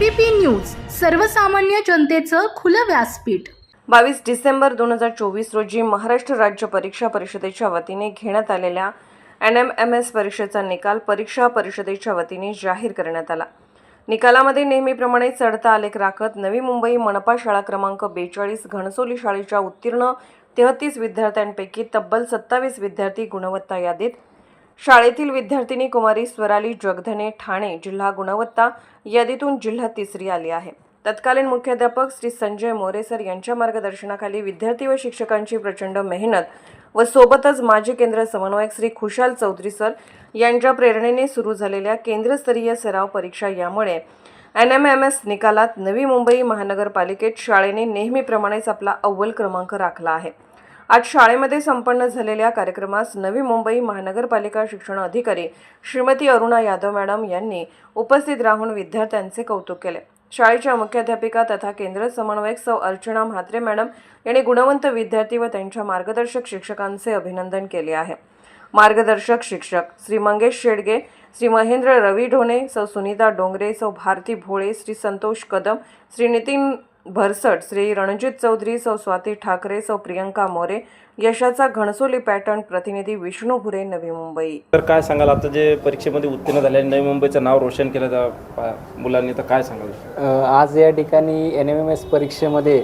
ABP news सर्वसामान्य जनतेचं खुलं व्यासपीठ. बावीस डिसेंबर दोन हजार चोवीस रोजी महाराष्ट्र राज्य परीक्षा परिषदेच्या वतीने घेण्यात आलेल्या एन एम एम एस परीक्षेचा निकाल परीक्षा परिषदेच्या वतीने जाहीर करण्यात आला. निकालामध्ये नेहमीप्रमाणे चढता आलेख राखत नवी मुंबई मनपा शाळा क्रमांक बेचाळीस घणसोली शाळेच्या उत्तीर्ण तेहतीस विद्यार्थ्यांपैकी तब्बल सत्तावीस विद्यार्थी गुणवत्ता यादीत शाळेतील विद्यार्थिनी कुमारी स्वराली जगधने ठाणे जिल्हा गुणवत्ता यादीतून जिल्हा तिसरी आली आहे. तत्कालीन मुख्याध्यापक श्री संजय मोरे सर यांच्या मार्गदर्शनाखाली विद्यार्थी व शिक्षकांची प्रचंड मेहनत व सोबतच माजी केंद्र समन्वयक श्री खुशाल चौधरी सर यांच्या प्रेरणेने सुरू झालेल्या केंद्रस्तरीय सराव परीक्षा यामुळे एन एम एम एस निकालात नवी मुंबई महानगरपालिकेत शाळेने नेहमीप्रमाणेच आपला अव्वल क्रमांक राखला आहे. आज शाळेमध्ये संपन्न झालेल्या कार्यक्रमास नवी मुंबई महानगरपालिका शिक्षण अधिकारी श्रीमती अरुणा यादव मॅडम यांनी उपस्थित राहून विद्यार्थ्यांचे कौतुक केले. शाळेच्या मुख्याध्यापिका तथा केंद्र समन्वयक सौ अर्चना म्हात्रे मॅडम यांनी गुणवंत विद्यार्थी व त्यांच्या मार्गदर्शक शिक्षकांचे अभिनंदन केले आहे. मार्गदर्शक शिक्षक श्री मंगेश शेडगे श्री महेंद्र रवी ढोणे सौ सुनीता डोंगरे सौ भारती भोळे श्री संतोष कदम श्री नितीन भरसट श्री रणजित चौधरी सौ स्वाती ठाकरे सौ प्रियंका मोरे यशाचा घणसोली पॅटर्न प्रतिनिधी विष्णू भुरे नवी मुंबई. तर काय सांगाल? आता जे परीक्षेमध्ये उत्तीर्ण झाले नवी मुंबईचं नाव रोशन केलं त्या मुलांनी तर काय सांगाल? आज या ठिकाणी एन एम एम एस परीक्षेमध्ये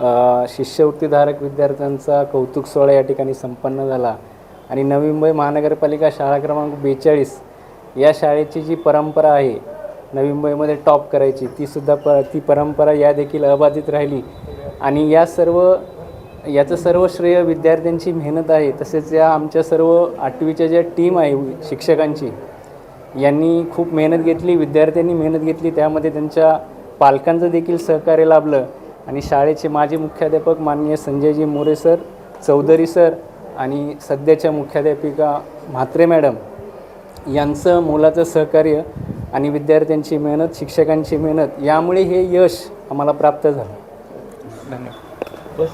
अ, शिष्यवृत्तीधारक विद्यार्थ्यांचा कौतुक सोहळा या ठिकाणी संपन्न झाला. आणि नवी मुंबई महानगरपालिका शाळा क्रमांक बेचाळीस या शाळेची जी परंपरा आहे नवी मुंबईमध्ये टॉप करायची तीसुद्धा प ती परंपरा या देखील अबाधित राहिली. आणि या सर्व याचं सर्व श्रेय विद्यार्थ्यांची मेहनत आहे तसेच या आमच्या सर्व आठवीच्या ज्या टीम आहे शिक्षकांची यांनी खूप मेहनत घेतली विद्यार्थ्यांनी मेहनत घेतली त्यामध्ये त्यांच्या पालकांचं देखील सहकार्य लाभलं. आणि शाळेचे माजी मुख्याध्यापक माननीय संजयजी मोरे सर चौधरी सर आणि सध्याच्या मुख्याध्यापिका म्हात्रे मॅडम यांचं मोलाचं सहकार्य आणि विद्यार्थ्यांची मेहनत शिक्षकांची मेहनत यामुळे हे यश आम्हाला प्राप्त झालं. धन्यवाद. बस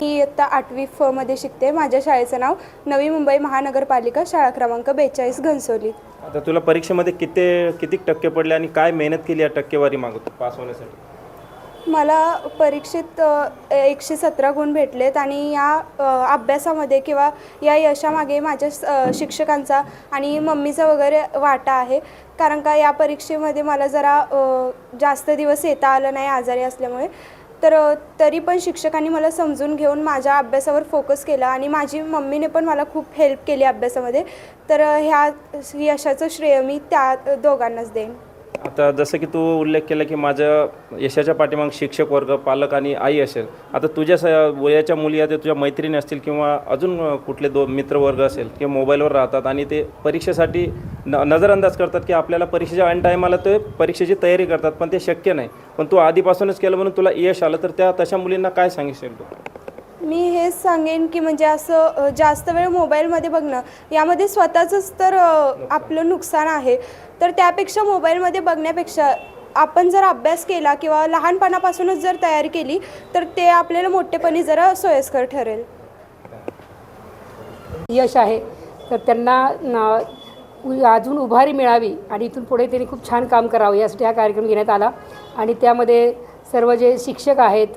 मी इयत्ता आठवी फ मध्ये शिकते. माझ्या शाळेचं नाव नवी मुंबई महानगरपालिका शाळा क्रमांक बेचाळीस घनसोली. आता तुला परीक्षेमध्ये किती किती टक्के पडले आणि काय मेहनत केली या टक्केवारी मागतो पास होण्यासाठी. मला परीक्षेत एकशे सतरा गुण भेटलेत आणि या अभ्यासामध्ये किंवा या यशामागे माझ्या शिक्षकांचा आणि मम्मीचा वगैरे वाटा आहे. कारण का या परीक्षेमध्ये मला जरा जास्त दिवस येता आलं नाही आजारी असल्यामुळे. तर तरी पण शिक्षकांनी मला समजून घेऊन माझ्या अभ्यासावर फोकस केला आणि माझी मम्मीने पण मला खूप हेल्प केली अभ्यासामध्ये. तर ह्या यशाचं श्रेय मी त्या दोघांनाच देईन. आता जसं की तू उल्लेख केला की माझं यशाच्या पाठीमाग शिक्षक वर्ग पालक आणि आई असेल. आता तुझ्या स वयाच्या मुली आहेत तुझ्या मैत्रिणी असतील किंवा अजून कुठले दो मित्रवर्ग असेल किंवा मोबाईलवर राहतात आणि ते परीक्षेसाठी न नजरअंदाज करतात की आपल्याला परीक्षेच्या ऐन टायमाला ते परीक्षेची तयारी करतात पण ते शक्य नाही. पण तू आधीपासूनच केलं म्हणून तुला यश आलं तर त्या तशा मुलींना काय सांगितलं तू? मी हेच सांगेन की म्हणजे असं जास्त वेळ मोबाईलमध्ये बघणं यामध्ये स्वतःचंच तर आपलं नुकसान आहे. तर त्यापेक्षा मोबाईलमध्ये बघण्यापेक्षा आपण जर अभ्यास केला किंवा लहानपणापासूनच जर तयारी केली तर ते आपल्याला मोठेपणी जरा सोयीस्कर ठरेल. यश आहे. तर त्यांना अजून उभारी मिळावी आणि इथून पुढे त्यांनी खूप छान काम करावं यासाठी हा कार्यक्रम घेण्यात आला. आणि त्यामध्ये सर्व जे शिक्षक आहेत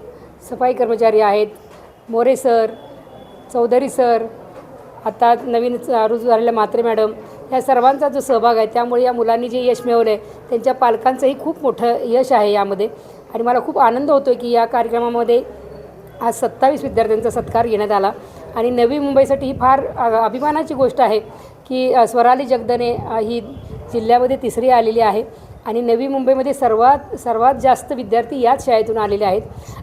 सफाई कर्मचारी आहेत मोरे सर चौधरी सर आता नवीन रुजू झालेल्या म्हात्रे मॅडम या सर्वांचा जो सहभाग आहे त्यामुळे या मुलांनी जे यश मिळवलं आहे त्यांच्या पालकांचंही खूप मोठं यश आहे यामध्ये. आणि मला खूप आनंद होतो की या कार्यक्रमामध्ये आज सत्तावीस विद्यार्थ्यांचा सत्कार घेण्यात आला. आणि नवी मुंबईसाठी ही फार अभिमानाची गोष्ट आहे की स्वराली जगदने ही जिल्ह्यामध्ये तिसरी आलेली आहे. आणि नवी मुंबईमध्ये सर्वात सर्वात जास्त विद्यार्थी याच शाळेतून आलेले आहेत.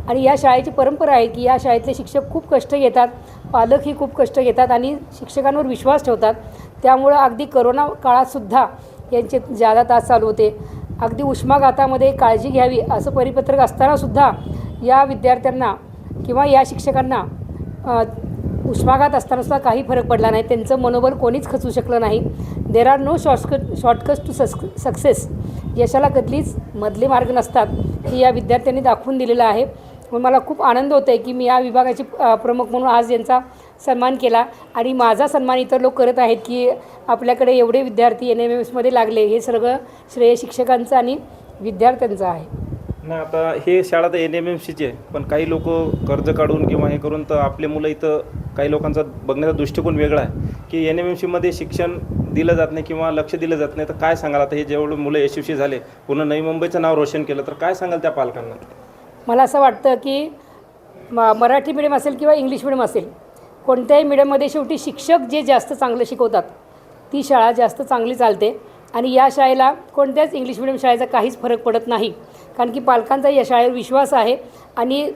आणि या शाळेची परंपरा आहे की या शाळेतले शिक्षक खूप कष्ट घेतात पालकही खूप कष्ट घेतात आणि शिक्षकांवर विश्वास ठेवतात. त्यामुळं अगदी करोना काळातसुद्धा यांचे जादा तास चालू होते. अगदी उष्माघातामध्ये काळजी घ्यावी असं परिपत्रक असतानासुद्धा या विद्यार्थ्यांना किंवा या शिक्षकांना उष्माघात असतानासुद्धा काही फरक पडला नाही. त्यांचं मनोबल कोणीच खचू शकलं नाही. There are no shortcut shortcuts to suc success यशाला कधलीच मधले मार्ग नसतात हे या विद्यार्थ्यांनी दाखवून दिलेलं आहे. मग मला खूप आनंद होतो आहे की मी या विभागाचे प्रमुख म्हणून आज यांचा सन्मान केला आणि माझा सन्मान इतर लोक करत आहेत की आपल्याकडे एवढे विद्यार्थी एन एम एम एसमध्ये लागले हे सगळं श्रेय शिक्षकांचं आणि विद्यार्थ्यांचं आहे. नाही आता हे शाळा तर एन एम एम सीची आहे पण काही लोक कर्ज काढून किंवा हे करून तर आपले मुलं इथं काही लोकांचा बघण्याचा दृष्टिकोन वेगळा आहे. की एन एम एम सीमध्ये शिक्षण दिलं जात नाही किंवा लक्ष दिलं जात नाही तर काय सांगाल? आता हे जेवढे मुलं यशस्वी झाले पुन्हा नवी मुंबईचं नाव रोशन केलं तर काय सांगाल त्या पालकांना? मला असं वाटतं की म मराठी मिडियम असेल किंवा इंग्लिश मिडियम असेल कोणत्याही मिडियममध्ये शेवटी शिक्षक जे जास्त चांगलं शिकवतात ती शाळा जास्त चांगली चालते. आणि या शाळेला कोणत्याच इंग्लिश मिडियम शाळेचा काहीच फरक पडत नाही. कारण की पालकांचा या शाळेवर विश्वास आहे. आणि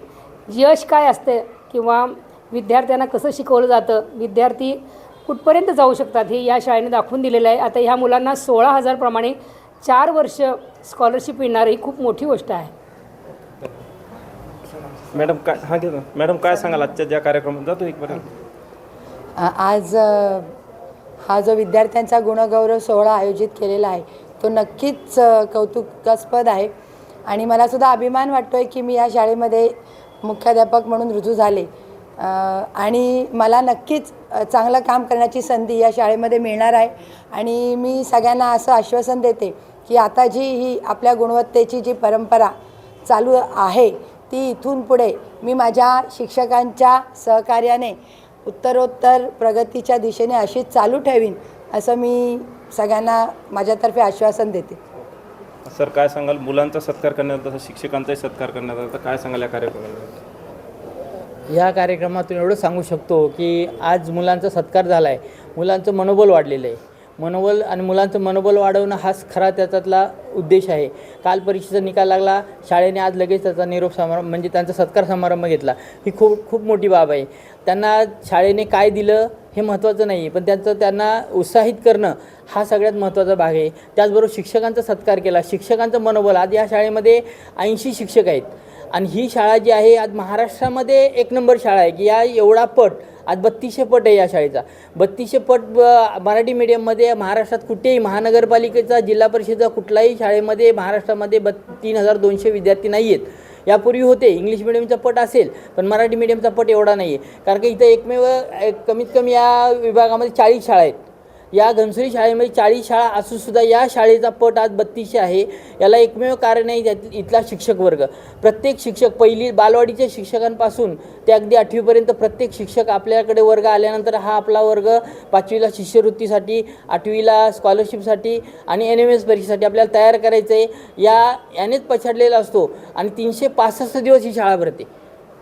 यश काय असतं किंवा विद्यार्थ्यांना कसं शिकवलं जातं? विद्यार्थी कुठपर्यंत जाऊ शकतात? हे या शाळेने दाखवून दिलेलं आहे. आता ह्या मुलांना सोळा हजारप्रमाणे चार वर्ष स्कॉलरशिप मिळणार ही खूप मोठी गोष्ट आहे. मॅडम काय हां घेतो मॅडम काय सांगाल आजच्या ज्या कार्यक्रमात? जातो आ- आज हा जो विद्यार्थ्यांचा गुणगौरव सोहळा आयोजित केलेला आहे तो नक्कीच कौतुकास्पद आहे. आणि मला सुद्धा अभिमान वाटतो आहे की मी या शाळेमध्ये मुख्याध्यापक म्हणून रुजू झाले. आणि मला नक्कीच चांगलं काम करण्याची संधी या शाळेमध्ये मिळणार आहे. आणि मी सगळ्यांना असं आश्वासन देते की आता जी ही आपल्या गुणवत्तेची जी परंपरा चालू आहे ती इथून पुढे मी माझ्या शिक्षकांच्या सहकार्याने उत्तरोत्तर प्रगतीच्या दिशेने अशीच चालू ठेवीन असं मी सगळ्यांना माझ्यातर्फे आश्वासन देते. सर काय सांगाल? मुलांचा सत्कार करण्यात शिक्षकांचाही सत्कार करण्यात काय सांगाल या कार्यक्रमाला ह्या कार्यक्रमातून एवढं सांगू शकतो की आज मुलांचा सत्कार झाला आहे मुलांचं मनोबल वाढलेलं आहे. मनोबल आणि मुलांचं मनोबल वाढवणं हाच खरा त्याच्यातला उद्देश आहे. काल परीक्षेचा निकाल लागला. शाळेने आज लगेच त्याचा निरोप समारंभ म्हणजे त्यांचा सत्कार समारंभ घेतला. ही खूप खूप मोठी बाब आहे. त्यांना शाळेने काय दिलं हे महत्त्वाचं नाही आहे पण त्यांचं त्यांना उत्साहित करणं हा सगळ्यात महत्त्वाचा भाग आहे. त्याचबरोबर शिक्षकांचा सत्कार केला. शिक्षकांचं मनोबल आज या शाळेमध्ये ऐंशी शिक्षक आहेत. आणि ही शाळा जी आहे आज महाराष्ट्रामध्ये एक नंबर शाळा आहे की या एवढा पट आज बत्तीसशे पट आहे या शाळेचा. बत्तीसशे पट ब- मराठी मीडियममध्ये महाराष्ट्रात कुठेही महानगरपालिकेचा जिल्हा परिषदेचा कुठलाही शाळेमध्ये महाराष्ट्रामध्ये बत् तीन हजार दोनशे विद्यार्थी नाही आहेत. यापूर्वी होते इंग्लिश मिडियमचा पट असेल पण मराठी मिडियमचा पट एवढा नाही आहे कारण की इथं एकमेव एक कमीत कमी या विभागामध्ये चाळीस शाळा आहेत. या घनसोली शाळेमध्ये चाळीस शाळा असूनसुद्धा या शाळेचा पट आज बत्तीसशे आहे. याला एकमेव कारण आहे त्यात इथला शिक्षक वर्ग. प्रत्येक शिक्षक पहिली बालवाडीच्या शिक्षकांपासून ते अगदी आठवीपर्यंत प्रत्येक शिक्षक आपल्याकडे वर्ग आल्यानंतर हा आपला वर्ग पाचवीला शिष्यवृत्तीसाठी आठवीला स्कॉलरशिपसाठी आणि एन एम एस परीक्षेसाठी आपल्याला तयार करायचं आहे या यानेच पछाडलेला असतो आणि तीनशे पासष्ट दिवस ही शाळा भरते.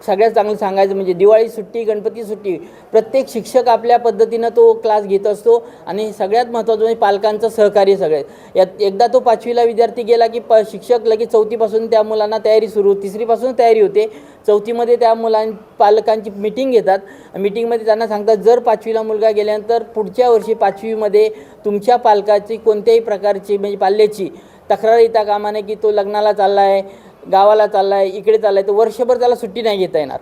सगळ्यात चांगलं सांगायचं म्हणजे दिवाळी सुट्टी गणपती सुट्टी प्रत्येक शिक्षक आपल्या पद्धतीनं तो क्लास घेत असतो आणि सगळ्यात महत्त्वाचं म्हणजे पालकांचं सहकार्य सगळ्यात यात एकदा तो पाचवीला विद्यार्थी गेला की प शिक्षक लगेच चौथीपासून त्या मुलांना तयारी सुरू तिसरीपासून तयारी होते. चौथीमध्ये त्या मुलां पालकांची मिटिंग घेतात. मिटिंगमध्ये त्यांना सांगतात जर पाचवीला मुलगा गेल्यानंतर पुढच्या वर्षी पाचवीमध्ये तुमच्या पालकाची कोणत्याही प्रकारची म्हणजे पाल्याची तक्रार येता कामा नये की तो लग्नाला चालला आहे गावाला चालला आहे इकडे चालला आहे तर वर्षभर त्याला सुट्टी नाही घेता येणार.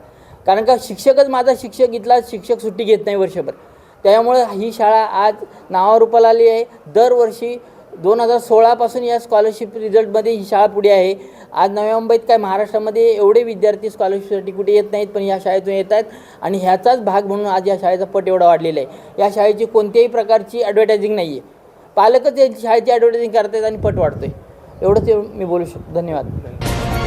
कारण का शिक्षकच माझा शिक्षक इथला शिक्षक सुट्टी घेत नाही वर्षभर. त्यामुळं ही शाळा आज नावारूपाला आली आहे. दरवर्षी दोन हजार सोळापासून या स्कॉलरशिप रिझल्टमध्ये ही शाळा पुढे आहे. आज नव्या मुंबईत काय महाराष्ट्रामध्ये एवढे विद्यार्थी स्कॉलरशिपसाठी कुठे येत नाहीत पण या शाळेतून येत आहेत. आणि ह्याचाच भाग म्हणून आज या शाळेचा पट एवढा वाढलेला आहे. या शाळेची कोणत्याही प्रकारची ॲडव्हर्टायझिंग नाही आहे पालकच या शाळेची ॲडव्हर्टायझिंग करत आहेत आणि पट वाढतो आहे एवढंच मी बोलू शकतो. धन्यवाद.